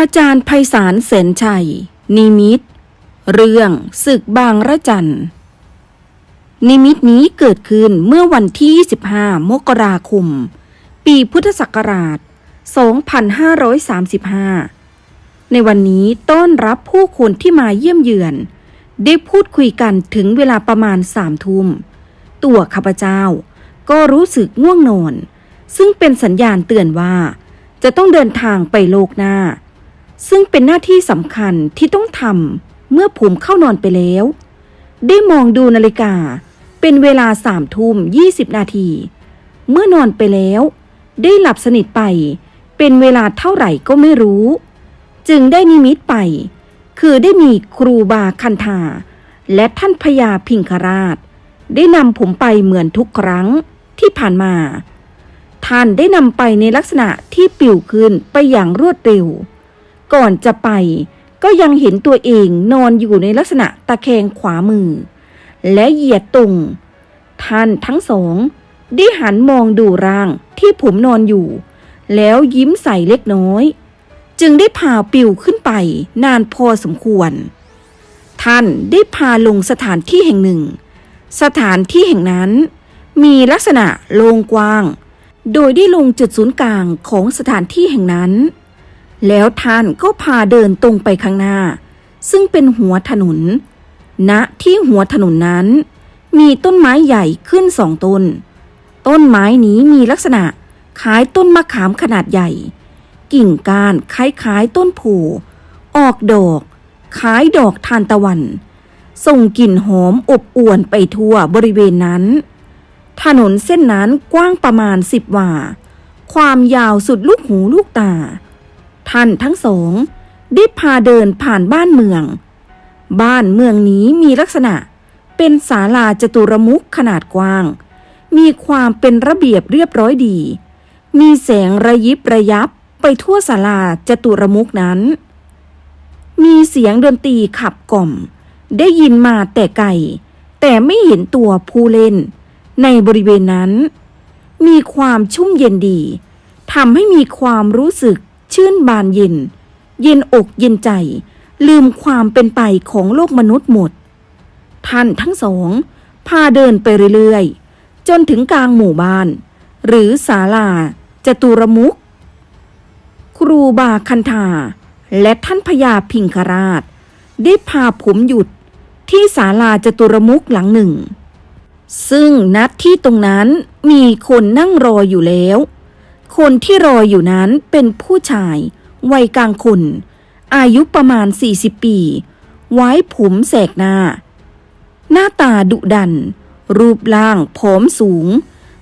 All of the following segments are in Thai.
อาจารย์ไพศาลเสนชัย นิมิต เรื่องศึกบางระจันนิมิตนี้เกิดขึ้นเมื่อวันที่ 25 มกราคม ปีพุทธศักราช 2535 ในวันนี้ต้อนรับผู้คนที่มาเยี่ยมเยือน ได้พูดคุยกันถึงเวลาประมาณสามทุ่ม ตัวข้าพเจ้าก็รู้สึกง่วงนอน ซึ่งเป็นสัญญาณเตือนว่าจะต้องเดินทางไปโลกหน้า ซึ่งเป็นหน้าที่สำคัญที่ต้องทำเมื่อผมเข้านอนไปแล้ว ได้มองดูนาฬิกาเป็นเวลาสามทุ่มยี่สิบนาที เมื่อนอนไปแล้ว ได้หลับสนิทไปเป็นเวลาเท่าไหร่ก็ไม่รู้ จึงได้นิมิตไป คือได้มีครูบาคันธาและท่านพญาพิงคราช ได้นำผมไปเหมือนทุกครั้งที่ผ่านมา ท่านได้นำไปในลักษณะที่ปิวขึ้นไปอย่างรวดเร็ว ก่อนจะไป ก็ยังเห็นตัวเองนอนอยู่ในลักษณะตะแคงขวามือ และเหยียดตรงท่านทั้งสอง ได้หันมองดูร่างที่ผมนอนอยู่ แล้วยิ้มใส่เล็กน้อย จึงได้พาปิวขึ้นไปนานพอสมควร ท่านได้พาลงสถานที่แห่งหนึ่ง สถานที่แห่งนั้นมีลักษณะโล่งกว้าง โดยได้ลงจุดศูนย์กลางของสถานที่แห่งนั้น แล้วท่านก็พาเดินตรงไปข้างหน้า ซึ่งเป็นหัวถนนณที่หัวถนนนั้น มีต้นไม้ใหญ่ขึ้นสองต้น ต้นไม้นี้มีลักษณะคล้ายต้นมะขามขนาดใหญ่ กิ่งก้านคล้ายๆต้นโพออกดอกคล้ายดอกทานตะวัน ส่งกลิ่นหอมอบอวนไปทั่วบริเวณนั้น ถนนเส้นนั้นกว้างประมาณสิบวาความยาวสุดลูกหูลูกตา ท่านทั้งสองได้พาเดินผ่านบ้านเมือง บ้านเมืองนี้มีลักษณะเป็นศาลาจตุรมุขขนาดกว้าง มีความเป็นระเบียบเรียบร้อยดี มีแสงระยิบระยับไปทั่วศาลาจตุรมุขนั้น มีเสียงดนตรีขับกล่อม ได้ยินมาแต่ไกลแต่ไม่เห็นตัวผู้เล่น ในบริเวณนั้น มีความชุ่มเย็นดีทำให้มีความรู้สึก ชื่นบานเย็น เย็นอกเย็นใจ ลืมความเป็นไปของโลกมนุษย์หมด ท่านทั้งสอง พาเดินไปเรื่อยๆ จนถึงกลางหมู่บ้าน หรือศาลาจตุรมุขครูบาคันธาและท่านพญาพิงคราช ได้พาผมหยุดที่ศาลาจตุรมุขหลังหนึ่ง ซึ่งนัดที่ตรงนั้นมีคนนั่งรออยู่แล้ว คนที่รออยู่นั้นเป็นผู้ชาย วัยกลางคน อายุประมาณ 40 ปี ไว้ผมแสกหน้า หน้าตาดุดัน รูปร่างผอมสูง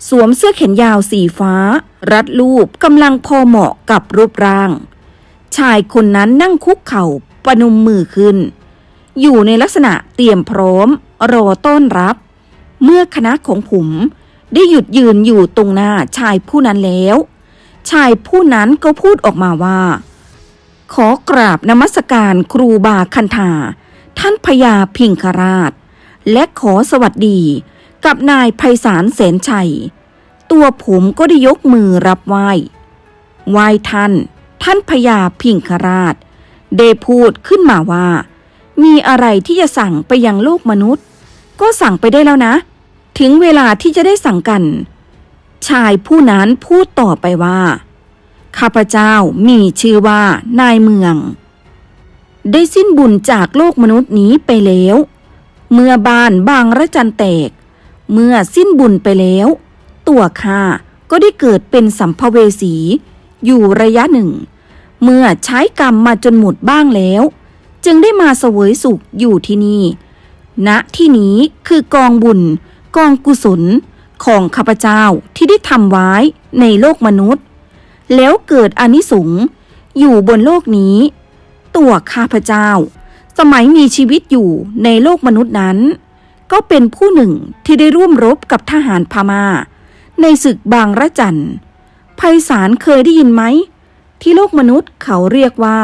สวมเสื้อแขนยาวสีฟ้า รัดรูปกำลังพอเหมาะกับรูปร่าง ชายคนนั้นนั่งคุกเข่าประนมมือขึ้น อยู่ในลักษณะเตรียมพร้อม รอต้อนรับ เมื่อคณะของผมได้หยุดยืนอยู่ตรงหน้าชายผู้นั้นแล้ว ชายผู้นั้นก็พูดออกมาว่า ขอกราบนมัสการครูบาคันธาท่านพญาพิงคราช และขอสวัสดีกับนายไพศาลแสนชัย ตัวผมก็ได้ยกมือรับไหว้ไหว้ท่าน ท่านพญาพิงคราช ได้พูดขึ้นมาว่า มีอะไรที่จะสั่งไปยังโลกมนุษย์ ก็สั่งไปได้แล้วนะ ถึงเวลาที่จะได้สั่งกัน ชายผู้นั้นพูดต่อไปว่า ข้าพเจ้ามีชื่อว่านายเมือง ได้สิ้นบุญจากโลกมนุษย์นี้ไปแล้ว เมื่อบ้านบางระจันแตก เมื่อสิ้นบุญไปแล้ว ตัวข้าก็ได้เกิดเป็นสัมภเวสี อยู่ระยะหนึ่ง เมื่อใช้กรรมมาจนหมดบ้างแล้ว จึงได้มาเสวยสุขอยู่ที่นี่ณที่นี้คือกองบุญ กองกุศล ของข้าพเจ้าที่ได้ทำไว้ในโลกมนุษย์ แล้วเกิดอนิสงส์อยู่บนโลกนี้ ตัวข้าพเจ้า สมัยมีชีวิตอยู่ในโลกมนุษย์นั้น ก็เป็นผู้หนึ่งที่ได้ร่วมรบกับทหารพมา่า ในศึกบางระจันไพศาลเคยได้ยินไหม ที่โลกมนุษย์เขาเรียกว่า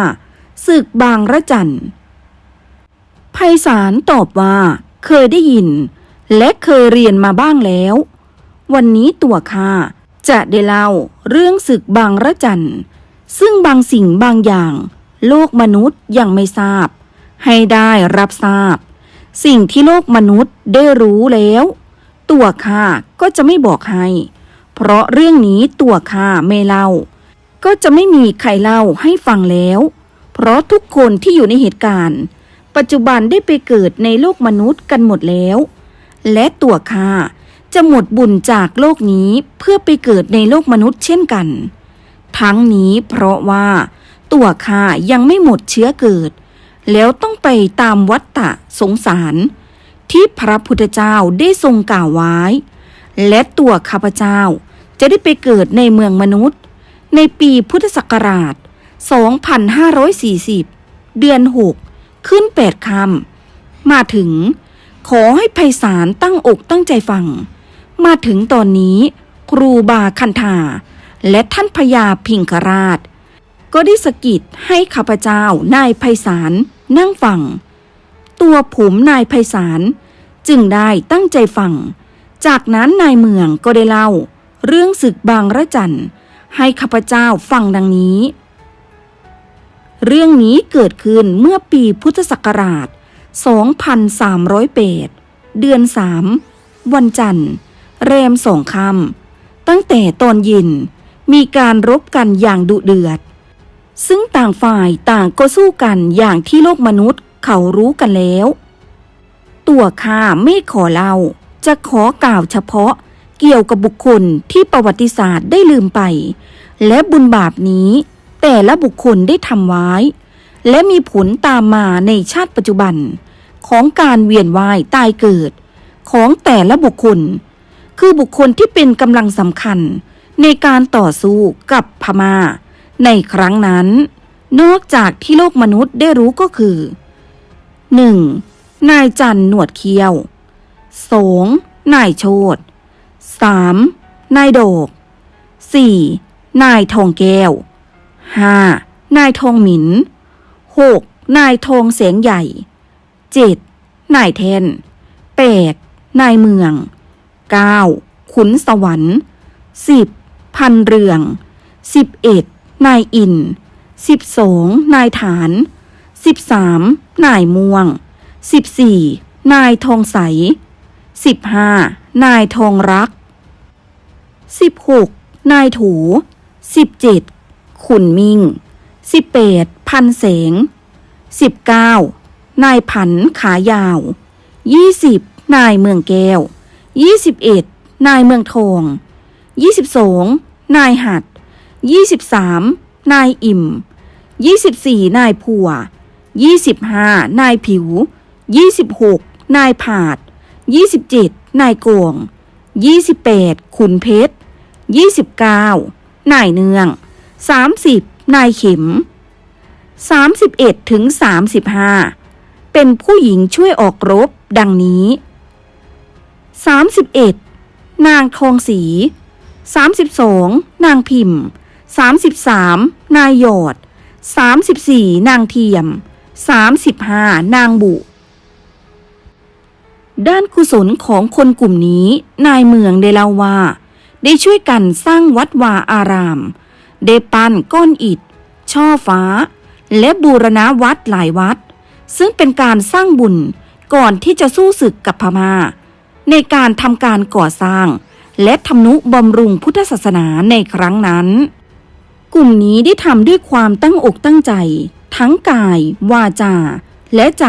ศึกบางระจันไพศาลตอบว่าเคยได้ยิน และเคยเรียนมาบ้างแล้ว วันนี้ตัวข้าจะได้เล่าเรื่องศึกบางระจันซึ่งบางสิ่งบางอย่าง โลกมนุษย์ยังไม่ทราบ ให้ได้รับทราบ สิ่งที่โลกมนุษย์ได้รู้แล้ว ตัวข้าก็จะไม่บอกให้ เพราะเรื่องนี้ตัวข้าไม่เล่า ก็จะไม่มีใครเล่าให้ฟังแล้ว เพราะทุกคนที่อยู่ในเหตุการณ์ ปัจจุบันได้ไปเกิดในโลกมนุษย์กันหมดแล้ว และตัวข้า จะหมดบุญจากโลกนี้เพื่อไปเกิดในโลกมนุษย์เช่นกัน ทั้งนี้เพราะว่าตัวข้ายังไม่หมดเชื้อเกิด แล้วต้องไปตามวัฏฏะสงสาร ที่พระพุทธเจ้าได้ทรงกล่าวไว้ และตัวข้าพเจ้าจะได้ไปเกิดในเมืองมนุษย์ ในปีพุทธศักราช 2540 เดือน 6 ขึ้น 8คำมาถึง ขอให้ไพศาลตั้งอกตั้งใจฟัง มาถึงตอนนี้ ครูบาคันธาและท่านพญาพิงคราช ก็ได้สะกิดให้ข้าพเจ้านายไพศาลนั่งฟัง ตัวผมนายไพศาลจึงได้ตั้งใจฟัง จากนั้นนายเมืองก็ได้เล่า เรื่องศึกบางระจันให้ข้าพเจ้าฟังดังนี้ เรื่องนี้เกิดขึ้นเมื่อปีพุทธศักราช 2308 เดือน 3 วันจันทร์ แรมสองคำตั้งแต่ตอนเย็นมีการรบกันอย่างดุเดือด ซึ่งต่างฝ่ายต่างก็สู้กันอย่างที่โลกมนุษย์เขารู้กันแล้ว ตัวข้าไม่ขอเล่าจะขอกล่าวเฉพาะเกี่ยวกับบุคคลที่ประวัติศาสตร์ได้ลืมไป และบุญบาปนี้ แต่ละบุคคลได้ทำไว้ และมีผลตามมาในชาติปัจจุบัน ของการเวียนว่ายตายเกิด ของแต่ละบุคคล คือบุคคลที่เป็นกำลังสำคัญในการต่อสู้กับพมา่า ในครั้งนั้น นอกจากที่โลกมนุษย์ได้รู้ก็คือ 1. นายจันหนวดเคี้ยว 2. นายโชด 3. นายโดก 4. นายทองแก้ว 5. นายทองหมิน 6. นายทองเสียงใหญ่ 7. นายแทน 8. นายเมือง 9. ขุนสวรรค์ 10. พันเรือง 11. นายอิน 12. นายฐาน 13. นายม่วง 14. นายทองใส 15. นายทองรัก 16. นายถู 17. ขุนมิง 18. พันแสง 19. นายผันขายาว 20. นายเมืองแก้ว 21. นายเมืองทอง 22. นายหัด 23. นายอิ่ม 24. นายผัว 25. นายผิว 26. นายผาด 27. นายโกง 28. ขุนเพชร 29. นายเนือง 30. นายเข็ม 31ถึง35 เป็นผู้หญิงช่วยออกรบดังนี้ 31. นางทองศรี 32. นางพิมพ์ 33. นายหยอด 34. นางเทียม 35. นางบุ ด้านกุศลของคนกลุ่มนี้ นายเมืองได้เล่าว่า ได้ช่วยกันสร้างวัดวาอาราม ได้ปั้นก้อนอิฐ ช่อฟ้า และบูรณะวัดหลายวัด ซึ่งเป็นการสร้างบุญก่อนที่จะสู้ศึกกับพมา่า ในการทำการก่อสร้าง และทำนุบำรุงพุทธศาสนาในครั้งนั้น กลุ่มนี้ได้ทำด้วยความตั้งอกตั้งใจ ทั้งกาย วาจา และใจ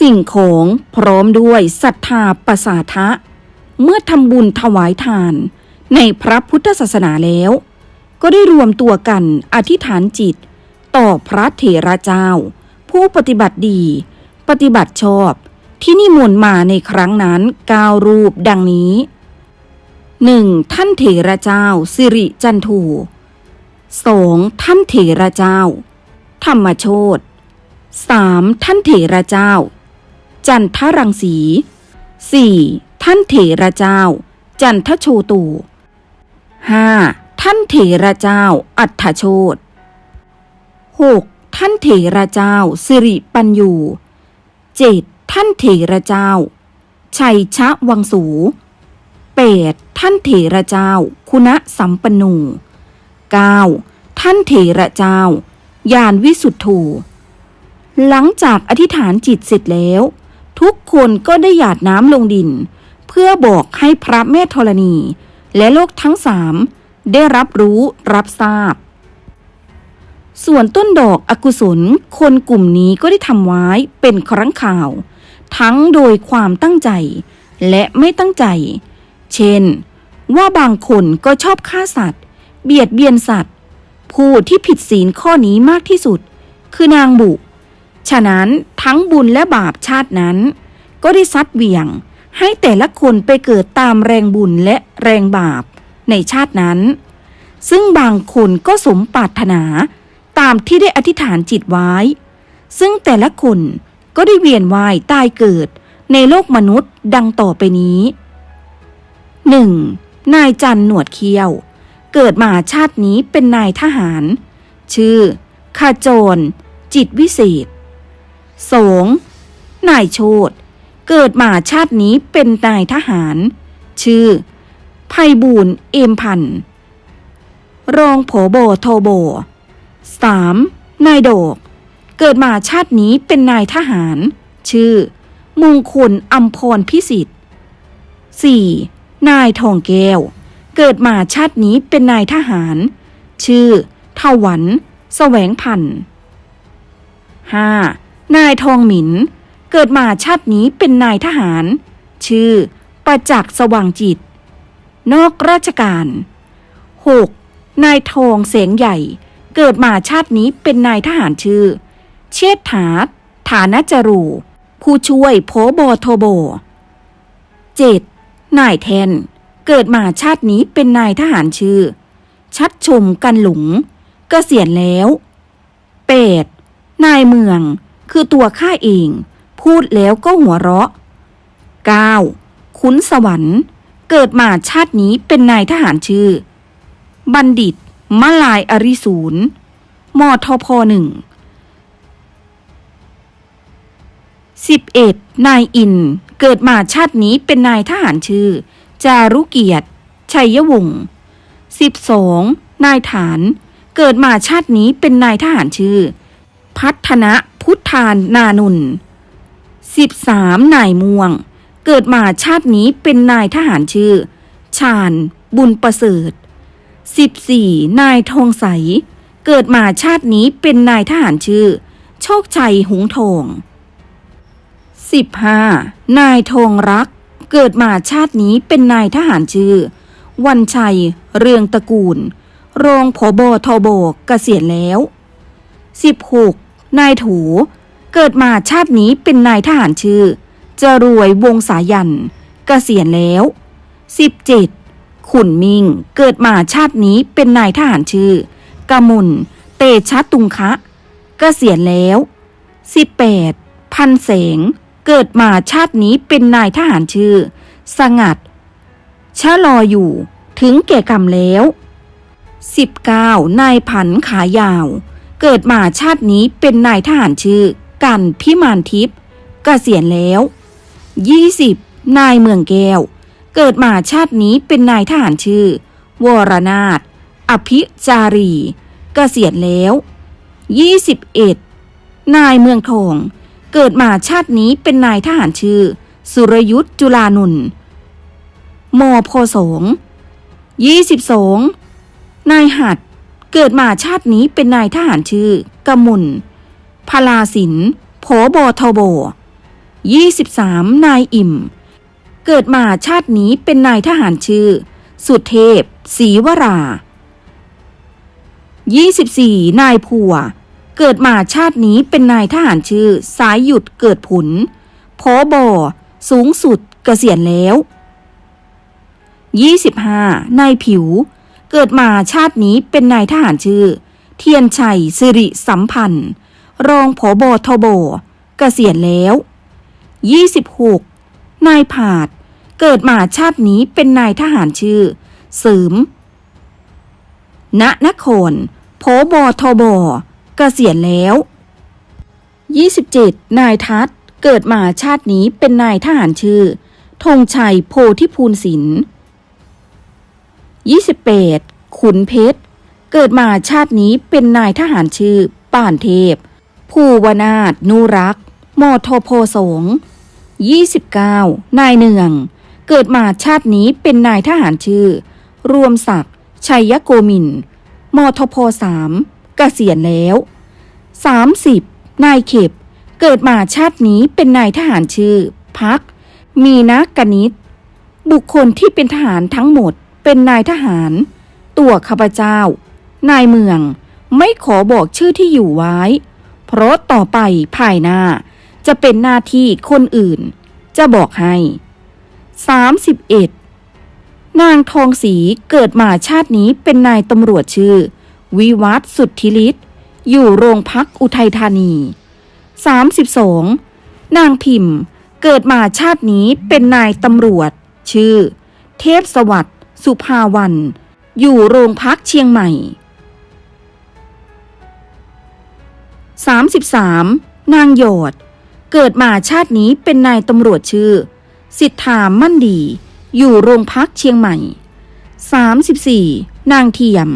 สิ่งของพร้อมด้วยศรัทธาประสาทะ เมื่อทำบุญถวายทาน ในพระพุทธศาสนาแล้ว ก็ได้รวมตัวกันอธิษฐานจิต ต่อพระเถระเจ้า ผู้ปฏิบัติดี ปฏิบัติชอบ ที่นิมนต์มาในครั้งนั้นเก้ารูปดังนี้หนึ่งท่านเถระเจ้า สิริจันทูสองท่านเถระเจ้า ธรรมโชตสามท่านเถระเจ้า จันทรังสีสี่ท่านเถระเจ้า จันทโชตูห้าท่านเถระเจ้า อัฏฐโชตหกท่านเถระเจ้า สิริปัญยูเจ็ด ท่านเถระเจ้า ชัยชะวังสูแปดท่านเถระเจ้า คุณะสัมปนูเก้าท่านเถระเจ้ายานวิสุทธโธหลังจากอธิษฐานจิตเสร็จแล้ว ทุกคนก็ได้หยาดน้ำลงดิน เพื่อบอกให้พระแม่ธรณี และโลกทั้งสามได้รับรู้รับทราบ ส่วนต้นดอกอกุศล คนกลุ่มนี้ก็ได้ทำไว้เป็นครั้งข่าว ทั้งโดยความตั้งใจ และไม่ตั้งใจ เช่น ว่าบางคนก็ชอบฆ่าสัตว์ เบียดเบียนสัตว์ ผู้ที่ผิดศีลข้อนี้มากที่สุด คือนางบุ ฉะนั้นทั้งบุญและบาปชาตินั้น ก็ได้ซัดเวี่ยง ให้แต่ละคนไปเกิดตามแรงบุญและแรงบาปในชาตินั้น ซึ่งบางคนก็สมปรารถนาตามที่ได้อธิษฐานจิตไว้ ซึ่งแต่ละคน ก็ได้เวียนว่ายตายเกิด ในโลกมนุษย์ดังต่อไปนี้ 1. นายจันหนวดเคี้ยว เกิดมาชาตินี้เป็นนายทหาร ชื่อขจร จิตวิเศษ 2. นายโชดเกิดมาชาตินี้เป็นนายทหาร ชื่อไพบูลเอมพันธ์รองผบโทโบ 3. นายโดก เกิดมาชาตินี้เป็นนายทหาร ชื่อ มงคลอัมพรพิสิทธิ์ 4. นายทองแก้ว เกิดมาชาตินี้เป็นนายทหาร ชื่อเทวันแสวงพันธ์ 5. นายทองหมิน เกิดมาชาตินี้เป็นนายทหาร ชื่อ ประจักษ์สว่างจิต นอกราชการ 6. นายทองเสงใหญ่ เกิดมาชาตินี้เป็นนายทหารชื่อ เชษฐาฐานจรู ผู้ช่วยโพบโทโบ 7. นายแทน เกิดมาชาตินี้เป็นนายทหารชื่อ ชัดชมกันหลงเกษียณแล้ว 8. นายเมือง คือตัวข้าเอง พูดแล้วก็หัวเราะ 9. ขุนสวรรค์ เกิดมาชาตินี้เป็นนายทหารชื่อ บัณฑิตมลายอริศูนย์มทพหนึ่ง 11. นายอิน เกิดมาชาตินี้เป็นนายทหารชื่อ จารุเกียรติ ชัยวงศ์ 12. นายฐาน เกิดมาชาตินี้เป็นนายทหารชื่อ พัฒนะพุทธานนานุน 13. นายม่วง เกิดมาชาตินี้เป็นนายทหารชื่อ ชาญ บุญประเสริฐ 14. นายทองใส เกิดมาชาตินี้เป็นนายทหารชื่อ โชคชัยหงทอง 15. นายทองรัก เกิดมาชาตินี้เป็นนายทหารชื่อ วันชัย เรืองตระกูล รองผบทบเกษียณแล้ว 16. นายถู เกิดมาชาตินี้เป็นนายทหารชื่อจรวยวงสายันเกษียณแล้ว 17. ขุนมิงเกิดมาชาตินี้เป็นนายทหารชื่อกมุลเตชะตุงคะ เกษียณแล้ว 18. พันแสง เกิดมาชาตินี้เป็นนายทหารชื่อ สงัดชะลออยู่ถึงแก่กรรมแล้ว 19. นายผันขายาว เกิดมาชาตินี้เป็นนายทหารชื่อ กันพิมานทิพย์เกษียณแล้ว 20. นายเมืองแก้ว เกิดมาชาตินี้เป็นนายทหารชื่อ วรนาถอภิจารี เกษียณแล้ว 21. นายเมืองทอง เกิดมาชาตินี้เป็นนายทหารชื่อ สุรยุทธ์จุลานุนมพสอง22นายหัด เกิดมาชาตินี้เป็นนายทหารชื่อกมุลพลาสินโผบทบ23นายอิ่ม เกิดมาชาตินี้เป็นนายทหารชื่อ สุเทพศรีวรา24นายผัว เกิดมาชาตินี้เป็นนายทหารชื่อ สายหยุดเกิดผลพอบอสูงสุดเกษียณแล้ว 25นายผิว เกิดมาชาตินี้เป็นนายทหารชื่อ เทียนชัยสิริสัมพันธ์ รองผบทบเกษียณแล้ว 26นายผาด เกิดมาชาตินี้เป็นนายทหารชื่อ เสริมณนครผบทบ กษียณแล้ว 27 นายทัศน์เกิดมาชาตินี้เป็นนายทหารชื่อธงชัยโพธิภูลศิลป์28 ขุนเพชร เกิดมาชาตินี้เป็นนายทหารชื่อ ป่านเทพ ภูวนาถนูรักษ์มอทโพสง29 นายเนือง เกิดมาชาตินี้เป็นนายทหารชื่อ รวมศักดิ์ชัยโกมินมทพสาม กษียณแล้ว 30 นายเข็บ เกิดมาชาตินี้เป็นนายทหารชื่อ พัก มีนักกนิษบุคคลที่เป็นทหารทั้งหมด เป็นนายทหาร ตัวข้าพเจ้า นายเมืองไม่ขอบอกชื่อที่อยู่ไว้ เพราะต่อไปภายหน้า จะเป็นหน้าที่คนอื่น จะบอกให้ 31 นางทองศรีเกิดมาชาตินี้เป็นนายตำรวจชื่อ วิวัฒสุทธิฤทธิ์อยู่โรงพักอุทัยธานี 32 นางพิมพ์เกิดมาชาตินี้เป็นนายตำรวจ ชื่อ เทพสวัสดิ์สุภาวัน อยู่โรงพักเชียงใหม่ 33. นางหยดเกิดมาชาตินี้เป็นนายตำรวจชื่อ สิทธามั่นดี อยู่โรงพักเชียงใหม่ 34. นางเทียม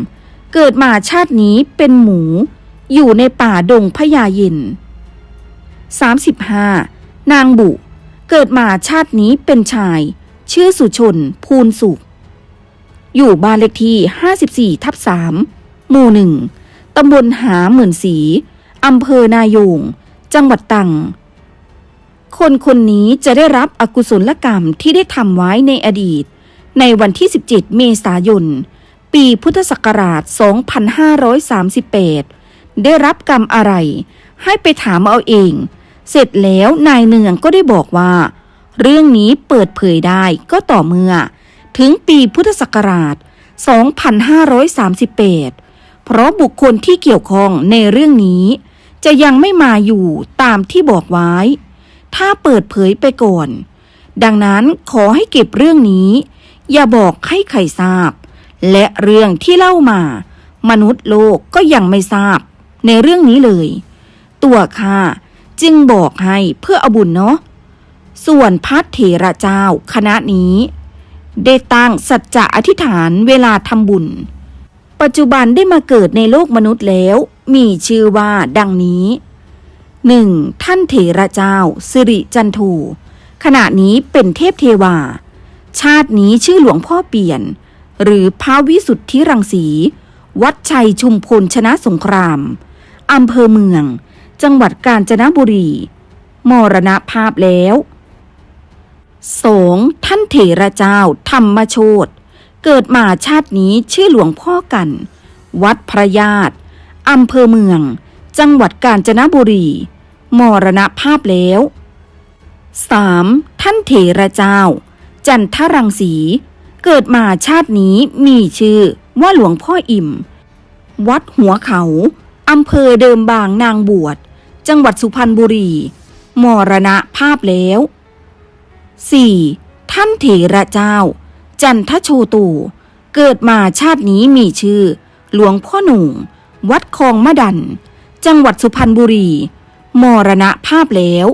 เกิดมาชาตินี้เป็นหมู อยู่ในป่าดงพญายิน 35. นางบุ เกิดมาชาตินี้เป็นชาย ชื่อสุชน ภูนสุข อยู่บ้านเลขที่ 54 ทับ3หมู่หนึ่งตำบลหาหมื่นสีอำเภอนายง จังหวัดตรัง คนคนนี้จะได้รับอกุศลกรรมที่ได้ทำไว้ในอดีต ในวันที่ 17 เมษายน ปีพุทธศักราช 2538 ได้รับกรรมอะไร ให้ไปถามเอาเอง เสร็จแล้วนายเนืองก็ได้บอกว่า เรื่องนี้เปิดเผยได้ก็ต่อเมื่อ ถึงปีพุทธศักราช 2538 เพราะบุคคลที่เกี่ยวข้องในเรื่องนี้ จะยังไม่มาอยู่ตามที่บอกไว้ ถ้าเปิดเผยไปก่อน ดังนั้นขอให้เก็บเรื่องนี้ อย่าบอกให้ใครทราบ และเรื่องที่เล่ามา มนุษย์โลกก็ยังไม่ทราบ ในเรื่องนี้เลย ตัวข้าจึงบอกให้เพื่ออาบุญเนาะส่วนพัทเถระเจ้าคณะนี้ ได้ตั้งสัจจะอธิษฐานเวลาทำบุญ ปัจจุบันได้มาเกิดในโลกมนุษย์แล้ว มีชื่อว่าดังนี้ 1. ท่านเถระเจ้า สิริจันทูขณะนี้เป็นเทพเทวา ชาตินี้ชื่อหลวงพ่อเปลี่ยน หรือพระวิสุทธิรังสี วัดชัยชุมพลชนะสงคราม อำเภอเมือง จังหวัดกาญจนบุรี มรณภาพแล้ว 2. ท่านเถระเจ้าธรรมโชตเกิดมาชาตินี้ชื่อหลวงพ่อกัน วัดพระญาติอำเภอเมือง จังหวัดกาญจนบุรี มรณภาพแล้ว 3. ท่านเถระเจ้า จันทรังสี เกิดมาชาตินี้มีชื่อว่าหลวงพ่ออิ่ม วัดหัวเขาอำเภอเดิมบางนางบวช จังหวัดสุพรรณบุรี มรณะภาพแล้ว 4. ท่านเถระเจ้า จันทโชตูเกิดมาชาตินี้มีชื่อ หลวงพ่อหนุ่ง วัดคลองมะดัน จังหวัดสุพรรณบุรี มรณะภาพแล้ว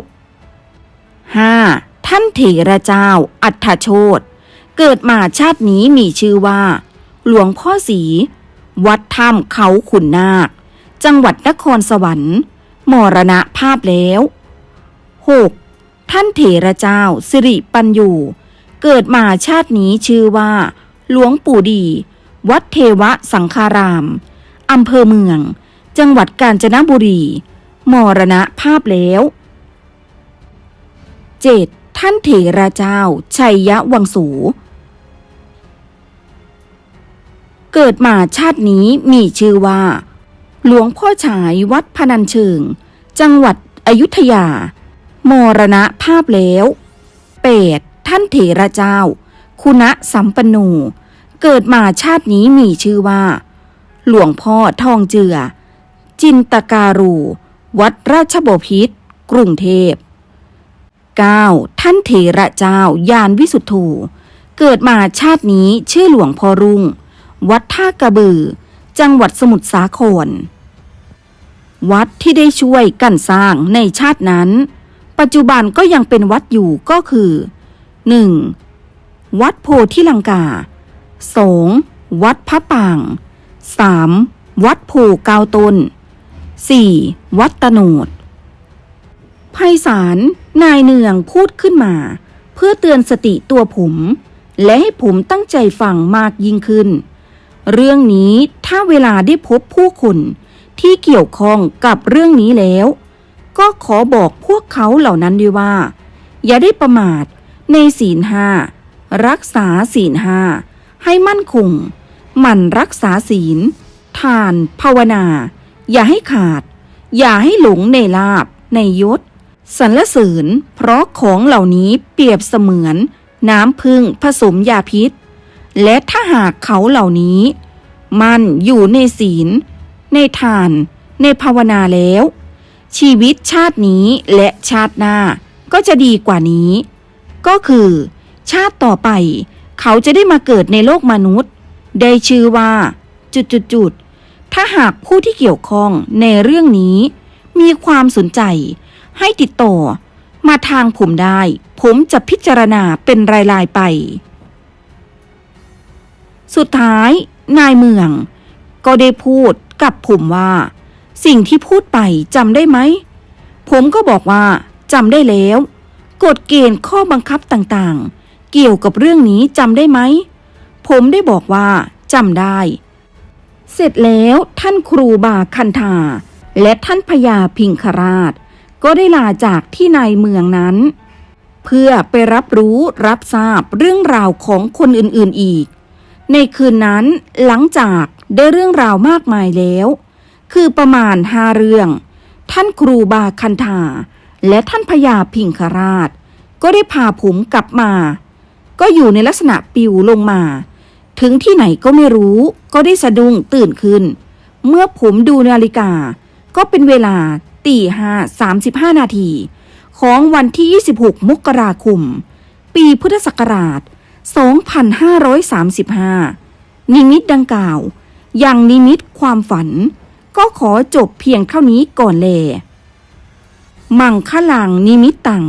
5. ท่านเถระเจ้า อัฏฐโชต เกิดมาชาตินี้มีชื่อว่า หลวงพ่อสี วัดถ้ำเขาขุนนาค จังหวัดนครสวรรค์ มรณะภาพแล้ว 6. ท่านเถระเจ้าสิริปัญยูเกิดมาชาตินี้ชื่อว่า หลวงปู่ดี วัดเทวสังคาราม อำเภอเมือง จังหวัดกาญจนบุรี มรณะภาพแล้ว 7. ท่านเถระเจ้าชัยยะวังสู เกิดมาชาตินี้มีชื่อว่า หลวงพ่อฉายวัดพนัญเชิง จังหวัดอยุธยา มรณภาพแล้ว 8. ท่านเถระเจ้า คุณะสัมปนโนเกิดมาชาตินี้มีชื่อว่า หลวงพ่อทองเจือ จินตการู วัดราชบพิตรกรุงเทพ 9. ท่านเถระเจ้ายานวิสุทธูเกิดมาชาตินี้ชื่อหลวงพ่อรุ่ง วัดท่ากระบือ จังหวัดสมุทรสาคร วัดที่ได้ช่วยกันสร้างในชาตินั้น ปัจจุบันก็ยังเป็นวัดอยู่ก็คือ 1. วัดโพธิลังกา 2. วัดพระปาง 3. วัดโพกาวตน 4. วัดตโนดไพศาลนายเนืองพูดขึ้นมา เพื่อเตือนสติตัวผม และให้ผมตั้งใจฟังมากยิ่งขึ้น เรื่องนี้ถ้าเวลาได้พบผู้คนที่เกี่ยวข้องกับเรื่องนี้แล้ว ก็ขอบอกพวกเขาเหล่านั้นด้วยว่า อย่าได้ประมาทในศีลห้ารักษาศีลห้าให้มั่นคง หมั่นรักษาศีล ทาน ภาวนา อย่าให้ขาด อย่าให้หลงในลาบ ในยศสรรเสริญเพราะของเหล่านี้เปรียบเสมือน น้ำพึ่งผสมยาพิษ และถ้าหากเขาเหล่านี้ มันอยู่ในศีล ในทาน ในภาวนาแล้ว ชีวิตชาตินี้และชาติหน้าก็จะดีกว่านี้ ก็คือ ชาติต่อไป เขาจะได้มาเกิดในโลกมนุษย์ ได้ชื่อว่า จุดจุดจุดๆถ้าหากผู้ที่เกี่ยวข้องในเรื่องนี้ มีความสนใจ ให้ติดต่อ มาทางผมได้ ผมจะพิจารณาเป็นรายๆไป สุดท้ายนายเมือง ก็ได้พูดกับผมว่า สิ่งที่พูดไปจำได้ไหม ผมก็บอกว่าจำได้แล้ว กฎเกณฑ์ข้อบังคับต่างๆ เกี่ยวกับเรื่องนี้จำได้ไหม ผมได้บอกว่าจำได้ เสร็จแล้วท่านครูบาคันธาและท่านพญาพิงคราช ก็ได้ลาจากที่นายเมืองนั้น เพื่อไปรับรู้รับทราบเรื่องราวของคนอื่นๆอีก ในคืนนั้นหลังจากได้เรื่องราวมากมายแล้ว คือประมาณห้าเรื่อง ท่านครูบาคันธาและท่านพญาพิงคราช ก็ได้พาผมกลับมา ก็อยู่ในลักษณะปิวลงมา ถึงที่ไหนก็ไม่รู้ก็ได้สะดุ้งตื่นขึ้น เมื่อผมดูนาฬิกา ก็เป็นเวลาตีห้าสามสิบห้านาที ของวันที่ 26 มกราคม ปีพุทธศักราช 2535 นิมิตดังกล่าว อย่างนิมิตความฝัน ก็ขอจบเพียงเท่านี้ก่อนแล มังคลังนิมิตตัง